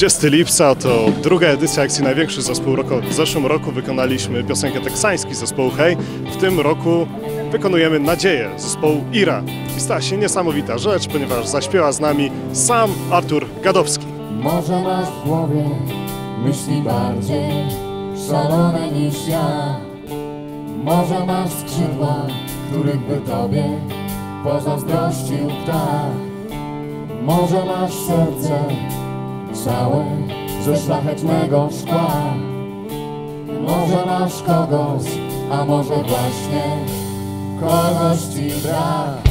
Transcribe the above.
30 lipca to druga edycja akcji Największy Zespół Roku. W zeszłym roku wykonaliśmy piosenkę teksański zespołu Hej. W tym roku wykonujemy Nadzieję zespołu Ira. I stała się niesamowita rzecz, ponieważ zaśpiewa z nami sam Artur Gadowski. Może masz w głowie myśli bardziej szalone niż ja Może masz skrzydła, których by tobie pozazdrościł ptak Może masz serce całe ze szlachetnego szkła. Może masz kogoś, a może właśnie kogoś ci brak